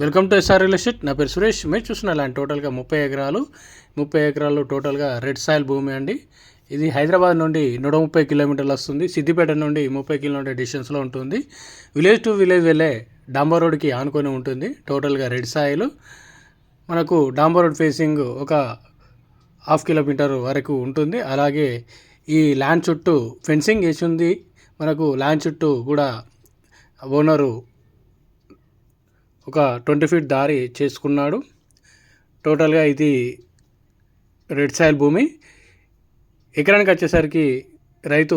Welcome to S R real estate నా పేరు సురేష్. మీరు చూసిన ల్యాండ్ టోటల్గా ముప్పై ఎకరాలు. ముప్పై ఎకరాలు టోటల్గా రెడ్ సాయిల్ భూమి అండి. ఇది హైదరాబాద్ నుండి నూట ముప్పై కిలోమీటర్లు వస్తుంది. సిద్దిపేట నుండి ముప్పై కిలోమీటర్ డిస్టెన్స్లో ఉంటుంది. విలేజ్ టు విలేజ్ వెళ్ళే డాంబర్ రోడ్కి ఆనుకొని ఉంటుంది. టోటల్గా రెడ్ సాయిల్. మనకు డాంబర్ రోడ్ ఫేసింగ్ ఒక హాఫ్ కిలోమీటర్ వరకు ఉంటుంది. అలాగే ఈ ల్యాండ్ చుట్టూ ఫెన్సింగ్ వేసి ఉంది. మనకు ల్యాండ్ చుట్టూ కూడా ఓనరు ఒక ట్వంటీ ఫీట్ దారి చేసుకున్నాడు. టోటల్గా ఇది రెడ్ సాయిల్ భూమి. ఎకరానికి వచ్చేసరికి రైతు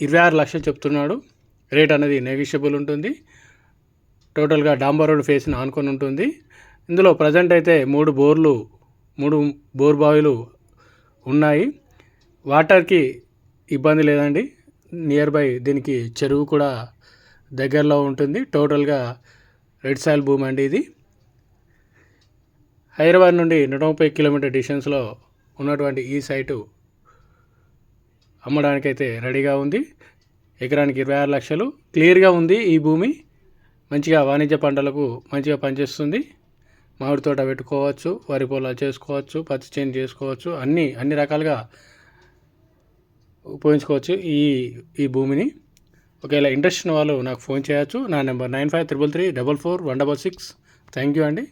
ఇరవై ఆరు లక్షలు చెప్తున్నాడు. రేట్ అనేది నెగిషియబుల్ ఉంటుంది. టోటల్గా డాంబర్ రోడ్ ఫేస్ని ఆనుకొని ఉంటుంది. ఇందులో ప్రజెంట్ అయితే మూడు బోర్లు మూడు బోర్ బావిలు ఉన్నాయి. వాటర్కి ఇబ్బంది లేదండి. నియర్ బై దీనికి చెరువు కూడా దగ్గరలో ఉంటుంది. టోటల్గా రెడ్ సాయిల్ భూమి అండి ఇది. హైదరాబాద్ నుండి నూట ముప్పై కిలోమీటర్ డిస్టెన్స్లో ఉన్నటువంటి ఈ సైటు అమ్మడానికైతే రెడీగా ఉంది. ఎకరానికి ఇరవై ఆరు లక్షలు. క్లియర్గా ఉంది ఈ భూమి. మంచిగా వాణిజ్య పంటలకు మంచిగా పనిచేస్తుంది. మామిడి తోట పెట్టుకోవచ్చు వరి పొలాలు చేసుకోవచ్చు పత్తి చేను చేసుకోవచ్చు అన్నీ అన్ని రకాలుగా ఉపయోగించుకోవచ్చు ఈ ఈ భూమిని. ఒకవేళ ఇంట్రెస్ట్ ఉన్న వాళ్ళు నాకు ఫోన్ చేయొచ్చు. నా number nine five triple three double four one double six. Thank you అండి.